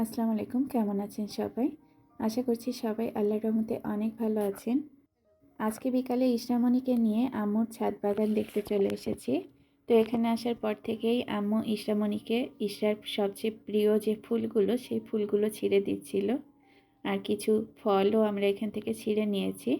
আসসালামু আলাইকুম, কেমন আছেন সবাই? আশা করছি সবাই আল্লাহর রহমতে অনেক ভালো আছেন। আজকে বিকালে ইসরামণিকে নিয়ে আম্মুর ছাদ বাগান দেখতে চলে এসেছি। তো এখানে আসার পর থেকেই আম্মু ইসরামণিকে ইসরার সবচেয়ে প্রিয় যে ফুলগুলো, সেই ফুলগুলো ছিঁড়ে দিচ্ছিল। আর কিছু ফলও আমরা এখান থেকে ছিঁড়ে নিয়েছি।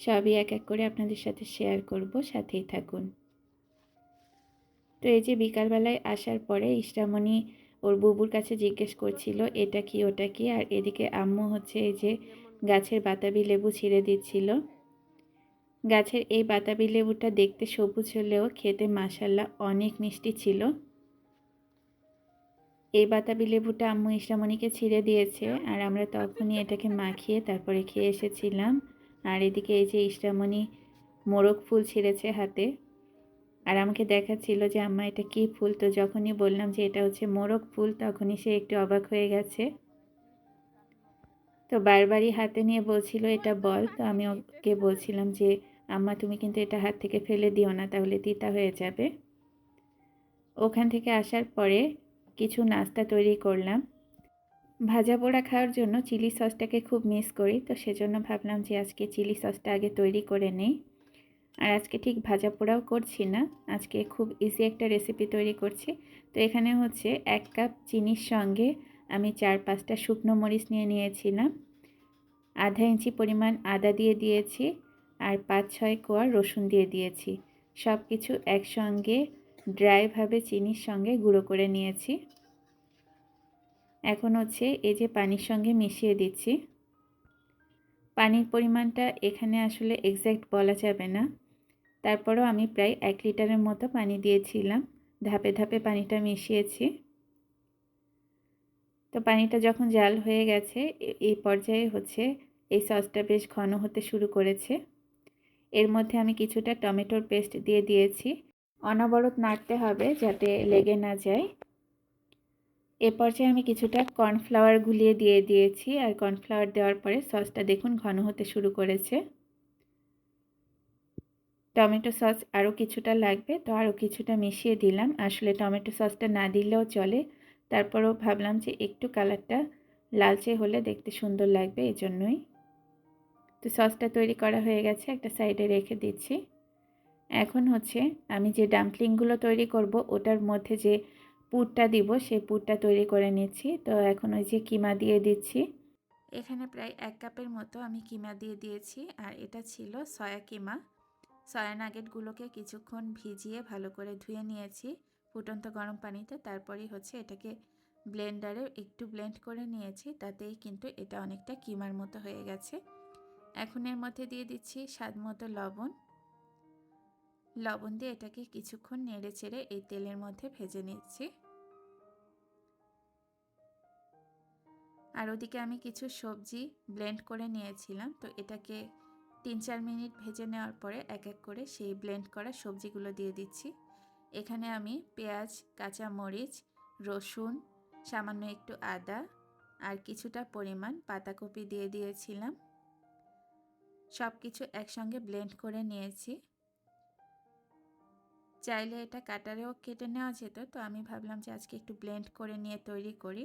সবই এক এক করে আপনাদের সাথে শেয়ার করব, সাথেই থাকুন। তো এই যে বিকালবেলায় আসার পরে ইসরামণি ওর বুবুর কাছে জিজ্ঞেস করছিল, এটা কি, ওটা কি? আর এদিকে আম্মু হচ্ছে এই যে গাছের বাতাবি লেবু ছিঁড়ে দিচ্ছিল। গাছের এই বাতাবি লেবুটা দেখতে সবুজ হলেও খেতে মাসাল্লা অনেক মিষ্টি ছিল। এই বাতাবি লেবুটা আম্মু ইসলামণিকে ছিঁড়ে দিয়েছে আর আমরা তখনই এটাকে মাখিয়ে তারপরে খেয়ে এসেছিলাম। আর এদিকে এই যে ইসলামণি মোরগ ফুল ছিঁড়েছে হাতে। আর আমাকে দেখাচ্ছিল যে, আম্মা, এটা কী ফুল? তো যখনই বললাম যে, এটা হচ্ছে মোরগ ফুল, তখনই সে একটু অবাক হয়ে গেছে। তো বারবারই হাতে নিয়ে বলছিল, এটা বল। তো আমি ওকে বলছিলাম যে, আম্মা, তুমি কিন্তু এটা হাত থেকে ফেলে দিও না, তাহলে তিতা হয়ে যাবে। ওখান থেকে আসার পরে কিছু নাস্তা তৈরি করলাম। ভাজা পোড়া খাওয়ার জন্য চিলি সসটাকে খুব মিস করি, তো সেজন্য ভাবলাম যে, আজকে চিলি সসটা আগে তৈরি করে নেই। আর আজকে ঠিক ভাজা পোড়াও করছি না। আজকে খুব ইজি একটা রেসিপি তৈরি করছি। তো এখানে হচ্ছে এক কাপ চিনির সঙ্গে আমি চার পাঁচটা শুকনো মরিচ নিয়ে নিয়েছিলাম। আধা ইঞ্চি পরিমাণ আদা দিয়ে দিয়েছি আর পাঁচ ছয় কোয়া রসুন দিয়ে দিয়েছি। সব কিছু একসঙ্গে ড্রাইভাবে চিনির সঙ্গে গুঁড়ো করে নিয়েছি। এখন হচ্ছে এই যে পানির সঙ্গে মিশিয়ে দিচ্ছি। পানির পরিমাণটা এখানে আসলে এক্স্যাক্ট বলা যাবে না। তারপরও আমি প্রায় এক লিটারের মতো পানি দিয়েছিলাম। ধাপে ধাপে পানিটা মিশিয়েছি। তো পানিটা যখন জাল হয়ে গেছে এই পর্যায়ে হচ্ছে এই সসটা বেশ ঘন হতে শুরু করেছে। এর মধ্যে আমি কিছুটা টমেটোর পেস্ট দিয়ে দিয়েছি। অনবরত নাড়তে হবে যাতে লেগে না যায়। এ পর্যায়ে আমি কিছুটা কর্নফ্লাওয়ার গুলিয়ে দিয়ে দিয়েছি। আর কর্নফ্লাওয়ার দেওয়ার পরে সসটা দেখুন ঘন হতে শুরু করেছে। টমেটো সস আরও কিছুটা লাগবে, তো আরও কিছুটা মিশিয়ে দিলাম। আসলে টমেটো সসটা না দিলেও চলে। তারপরেও ভাবলাম যে একটু কালারটা লালচে হলে দেখতে সুন্দর লাগবে এই জন্যই তো সসটা তৈরি করা হয়ে গেছে, একটা সাইডে রেখে দিচ্ছি। এখন হচ্ছে আমি যে ডাম্পলিংগুলো তৈরি করব, ওটার মধ্যে যে পুরটা দিব, সেই পুরটা তৈরি করে নিচ্ছি। তো এখন ওই যে কিমা দিয়ে দিচ্ছি। এখানে প্রায় এক কাপের মতো আমি কিমা দিয়ে দিয়েছি, আর এটা ছিল সয়া কিমা। সয়া নাগেটগুলোকে কিছুক্ষণ ভিজিয়ে ভালো করে ধুয়ে নিয়েছি ফুটন্ত গরম পানিতে। তারপরেই হচ্ছে এটাকে ব্লেন্ডারে একটু ব্লেন্ড করে নিয়েছি, তাতেই কিন্তু এটা অনেকটা কিমার মতো হয়ে গেছে। এখন এর মধ্যে দিয়ে দিচ্ছি স্বাদ মতো লবণ। লবণ দিয়ে এটাকে কিছুক্ষণ নেড়ে চেড়ে এই তেলের মধ্যে ভেজে নিচ্ছি। আর ওদিকে আমি কিছু সবজি ব্লেন্ড করে নিয়েছিলাম, তো এটাকে তিন চার মিনিট ভেজে নেওয়ার পরে এক এক করে সেই ব্লেন্ড করা সবজিগুলো দিয়ে দিচ্ছি। এখানে আমি পেঁয়াজ কাঁচা মরিচ রসুন, সামান্য একটু আদা আর কিছুটা পরিমাণ পাতাকপি দিয়ে দিয়েছিলাম। সব কিছু একসঙ্গে ব্লেন্ড করে নিয়েছি। চাইলে এটা কাটারেও কেটে নেওয়া যেত, তো আমি ভাবলাম যে আজকে একটু ব্লেন্ড করে নিয়ে তৈরি করি।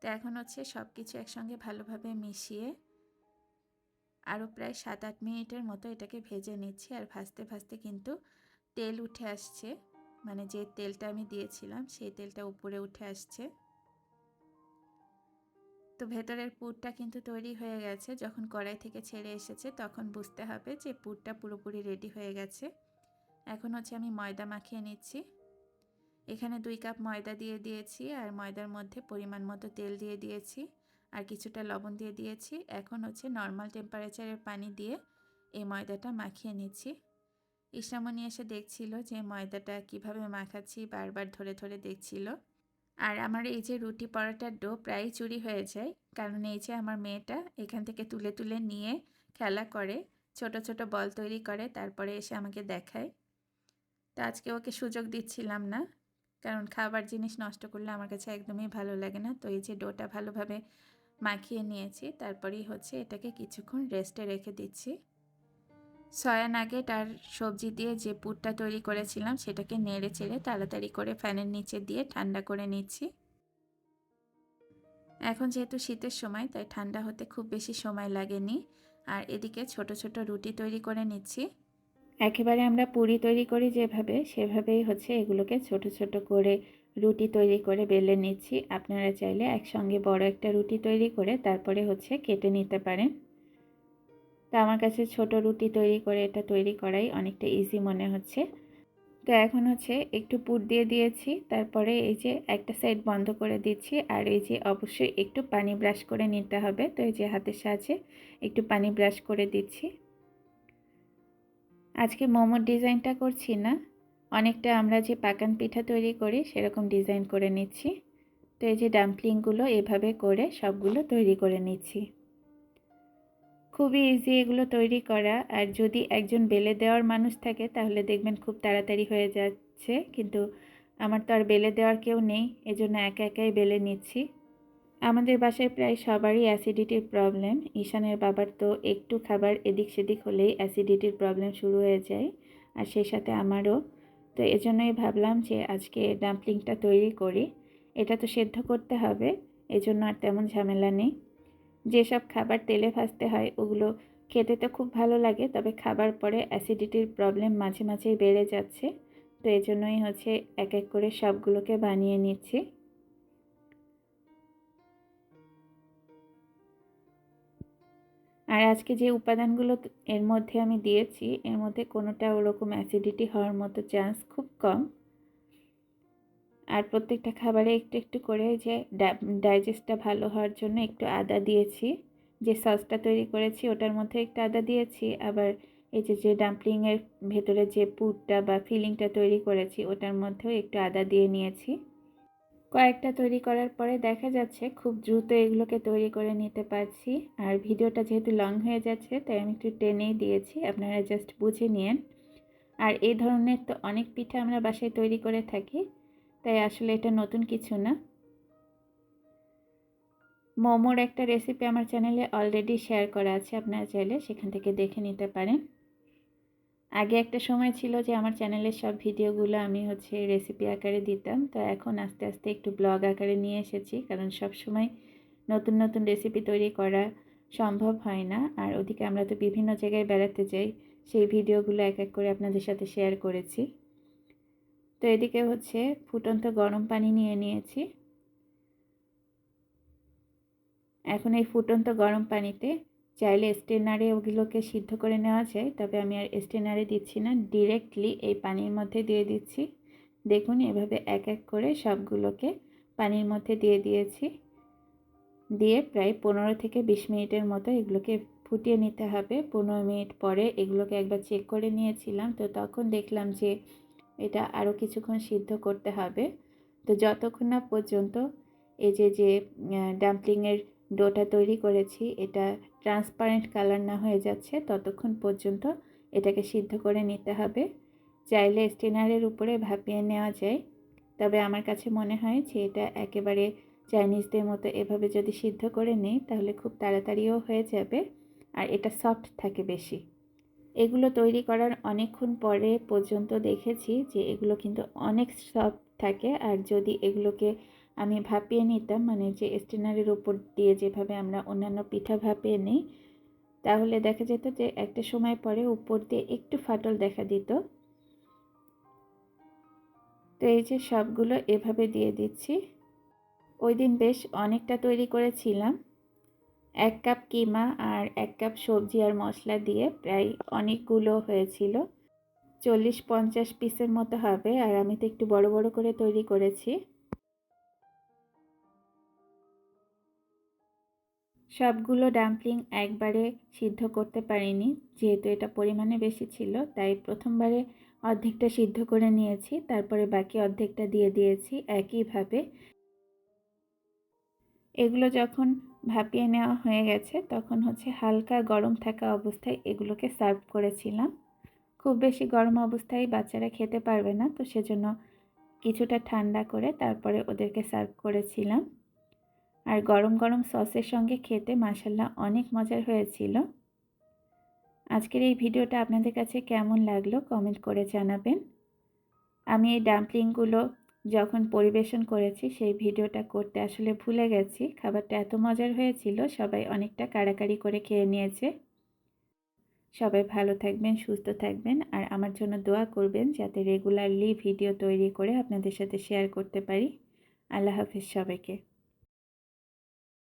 তো এখন হচ্ছে সব কিছু একসঙ্গে ভালোভাবে মিশিয়ে আরও প্রায় সাত আট মিনিটের মতো এটাকে ভেজে নিচ্ছি আর ভাজতে ভাজতে কিন্তু তেল উঠে আসছে। মানে যে তেলটা আমি দিয়েছিলাম সেই তেলটা উপরে উঠে আসছে। তো ভেতরের পুরটা কিন্তু তৈরি হয়ে গেছে। যখন কড়াই থেকে ছেড়ে এসেছে তখন বুঝতে হবে যে পুরটা পুরোপুরি রেডি হয়ে গেছে। এখন হচ্ছে আমি ময়দা মাখিয়ে নিচ্ছি। এখানে দুই কাপ ময়দা দিয়ে দিয়েছি আর ময়দার মধ্যে পরিমাণ মতো তেল দিয়ে দিয়েছি। আর কিছুটা লবণ দিয়ে দিয়েছি। এখন হচ্ছে নর্মাল টেম্পারেচারের পানি দিয়ে এই ময়দাটা মাখিয়ে নিচ্ছি। ইসলামণি এসে দেখছিল যে ময়দাটা কীভাবে মাখাচ্ছি, বারবার ধরে ধরে দেখছিল। আর আমার এই যে রুটি পরোটার ডো প্রায় চুরি হয়ে যায়, কারণ এই যে আমার মেয়েটা এখান থেকে তুলে তুলে নিয়ে খেলা করে, ছোট ছোট বল তৈরি করে, তারপরে এসে আমাকে দেখায়। তো আজকে ওকে সুযোগ দিচ্ছিলাম না, কারণ খাবার জিনিস নষ্ট করলে আমার কাছে একদমই ভালো লাগে না। তো এই যে ডোটা ভালোভাবে মাখিয়ে নিয়েছি, তারপরেই হচ্ছে এটাকে কিছুক্ষণ রেস্টে রেখে দিচ্ছি। সয়া নাগেট আর সবজি দিয়ে যে পুরটা তৈরি করেছিলাম, সেটাকে নেড়ে চেড়ে তাড়াতাড়ি করে ফ্যানের নিচে দিয়ে ঠান্ডা করে নিচ্ছি। এখন যেহেতু শীতের সময়, তাই ঠান্ডা হতে খুব বেশি সময় লাগেনি। আর এদিকে ছোট ছোট রুটি তৈরি করে নিচ্ছি। একেবারে আমরা পুরি তৈরি করি যেভাবে, সেভাবেই হচ্ছে এগুলোকে ছোট ছোট করে রুটি তৈরি করে বেলে নিচ্ছি। আপনারা চাইলে একসঙ্গে বড় একটা রুটি তৈরি করে তারপরে হচ্ছে কেটে নিতে পারেন। তো আমার কাছে ছোট রুটি তৈরি করে এটা তৈরি করাই অনেকটা ইজি মনে হচ্ছে। তো এখন হচ্ছে একটু পুর দিয়ে দিয়েছি। তারপরে এই যে একটা সাইড বন্ধ করে দিচ্ছি আর এই যে অবশ্যই একটু পানি ব্রাশ করে নিতে হবে। তো এই যে হাতের সাহায্যে একটু পানি ব্রাশ করে দিচ্ছি। আজকে মোমোর ডিজাইনটা করছি না। অনেকটা আমরা যে পাকান পিঠা তৈরি করি, সেরকম ডিজাইন করে নিচ্ছি। তো এই যে ডাম্পলিংগুলো এভাবে করে সবগুলো তৈরি করে নিচ্ছি। খুবই ইজি এগুলো তৈরি করা। আর যদি একজন বেলে দেওয়ার মানুষ থাকে, তাহলে দেখবেন খুব তাড়াতাড়ি হয়ে যাচ্ছে। কিন্তু আমার তো আর বেলে দেওয়ার কেউ নেই, এজন্য একা একাই বেলে নিচ্ছি। আমাদের বাসায় প্রায় সবারই অ্যাসিডিটির প্রবলেম ঈশানের বাবার তো একটু খাবার এদিক সেদিক হলেই অ্যাসিডিটির প্রবলেম শুরু হয়ে যায়। আর সেই সাথে আমারও। তো এজন্যই ভাবলাম যে আজকে ডাম্পলিংটা তৈরি করি। এটা তো সেদ্ধ করতে হবে, এজন্য আর তেমন ঝামেলা নেই। যেসব খাবার তেলে ভাজতে হয়, ওগুলো খেতে তো খুব ভালো লাগে, তবে খাবার পরে অ্যাসিডিটির প্রবলেম মাঝে মাঝেই বেড়ে যাচ্ছে। তো এজন্যই হচ্ছে এক এক করে সবগুলোকে বানিয়ে নিচ্ছি। আর আজকে যে উপাদানগুলো এর মধ্যে আমি দিয়েছি, এর মধ্যে কোনোটা ওরকম অ্যাসিডিটি হওয়ার মতো চান্স খুব কম। আর প্রত্যেকটা খাবারে একটু একটু করে যে ডাইজেস্টটা ভালো হওয়ার জন্য একটু আদা দিয়েছি। যে সসটা তৈরি করেছি ওটার মধ্যে একটু আদা দিয়েছি। আবার এই যে যে ডাম্পলিংয়ের ভেতরে যে পুরটা বা ফিলিংটা তৈরি করেছি ওটার মধ্যেও একটু আদা দিয়ে নিয়েছি। কয়েকটা তৈরি করার পরে দেখা যাচ্ছে খুব দ্রুত এগুলোকে তৈরি করে নিতে পারছি। আর ভিডিওটা যেহেতু লং হয়ে যাচ্ছে, তাই আমি একটু টেনেই দিয়েছি, আপনারা জাস্ট বুঝে নিন আর এই ধরনের তো অনেক পিঠা আমরা বাসায় তৈরি করে থাকি, তাই আসলে এটা নতুন কিছু না। মোমোর একটা রেসিপি আমার চ্যানেলে অলরেডি শেয়ার করা আছে, আপনারা চাইলে সেখান থেকে দেখে নিতে পারেন। আগে একটা সময় ছিল যে আমার চ্যানেলের সব ভিডিওগুলো আমি হচ্ছে রেসিপি আকারে দিতাম। তো এখন আস্তে আস্তে একটু ব্লগ আকারে নিয়ে এসেছি। কারণ সব সময় নতুন নতুন রেসিপি তৈরি করা সম্ভব হয় না। আর ওদিকে আমরা তো বিভিন্ন জায়গায় বেড়াতে যাই, সেই ভিডিওগুলো এক এক করে আপনাদের সাথে শেয়ার করেছি। তো এদিকে হচ্ছে ফুটন্ত গরম পানি নিয়ে নিয়েছি। এখন এই ফুটন্ত গরম পানিতে চাইলে স্টেনারে ওগুলোকে সিদ্ধ করে নেওয়া যায়, তবে আমি আর স্টেনারে দিচ্ছি না ডিরেক্টলি এই পানির মধ্যে দিয়ে দিচ্ছি। দেখুন, এভাবে এক এক করে সবগুলোকে পানির মধ্যে দিয়ে দিয়েছি। দিয়ে প্রায় পনেরো থেকে বিশ মিনিটের মতো এগুলোকে ফুটিয়ে নিতে হবে। পনেরো মিনিট পরে এগুলোকে একবার চেক করে নিয়েছিলাম, তো তখন দেখলাম যে এটা আরও কিছুক্ষণ সিদ্ধ করতে হবে। তো যতক্ষণ না পর্যন্ত এই যে যে ডাম্পলিংয়ের ডোটা তৈরি করেছি, এটা ট্রান্সপারেন্ট কালার না হয়ে যাচ্ছে, ততক্ষণ পর্যন্ত এটাকে সিদ্ধ করে নিতে হবে। চাইলে স্টেনারের উপরে ভাপিয়ে নেওয়া যায়, তবে আমার কাছে মনে হয় যে এটা একেবারে চাইনিজদের মতো এভাবে যদি সিদ্ধ করে নিই, তাহলে খুব তাড়াতাড়িও হয়ে যাবে, আর এটা সফট থাকে বেশি। এগুলো তৈরি করার অনেকক্ষণ পরে পর্যন্ত দেখেছি যে এগুলো কিন্তু অনেক সফট থাকে, আর যদি এগুলোকে আমি ভাপিয়ে নিতাম মানে যে স্টেনারের উপর দিয়ে যেভাবে আমরা অন্যান্য পিঠা ভাপিয়ে নিই, তাহলে দেখা যেত যে একটা সময় পরে উপর দিয়ে একটু ফাটল দেখা দিত। তো এই যে সবগুলো এভাবে দিয়ে দিচ্ছি। ওই দিন বেশ অনেকটা তৈরি করেছিলাম। এক কাপ কিমা আর এক কাপ সবজি আর মশলা দিয়ে প্রায় অনেকগুলো হয়েছিল। চল্লিশ পঞ্চাশ পিসের মতো হবে, আর আমি তো একটু বড় বড় করে তৈরি করেছি। সবগুলো ডাম্পলিং একবারে সিদ্ধ করতে পারিনি। যেহেতু এটা পরিমাণে বেশি ছিল, তাই প্রথমবারে অর্ধেকটা সিদ্ধ করে নিয়েছি, তারপরে বাকি অর্ধেকটা দিয়ে দিয়েছি একইভাবে। এগুলো যখন ভাপিয়ে নেওয়া হয়ে গেছে, তখন হচ্ছে হালকা গরম থাকা অবস্থায় এগুলোকে সার্ভ করেছিলাম। খুব বেশি গরম অবস্থায় বাচ্চারা খেতে পারবে না, তো সেজন্য কিছুটা ঠান্ডা করে তারপরে ওদেরকে সার্ভ করেছিলাম। আর গরম গরম সসের সঙ্গে খেতে মাসাল্লাহ অনেক মজার হয়েছিল। আজকের এই ভিডিওটা আপনাদের কাছে কেমন লাগল কমেন্ট করে জানাবেন। আমি এই ডাম্পলিংগুলো যখন পরিবেশন করেছি, সেই ভিডিওটা করতে আসলে ভুলে গেছি। খাবারটা এত মজার হয়েছিল, সবাই অনেকটা কাড়াকাড়ি করে খেয়ে নিয়েছে। সবাই ভালো থাকবেন, সুস্থ থাকবেন আর আমার জন্য দোয়া করবেন যাতে রেগুলারলি ভিডিও তৈরি করে আপনাদের সাথে শেয়ার করতে পারি। আল্লাহ হাফিজ সবাইকে।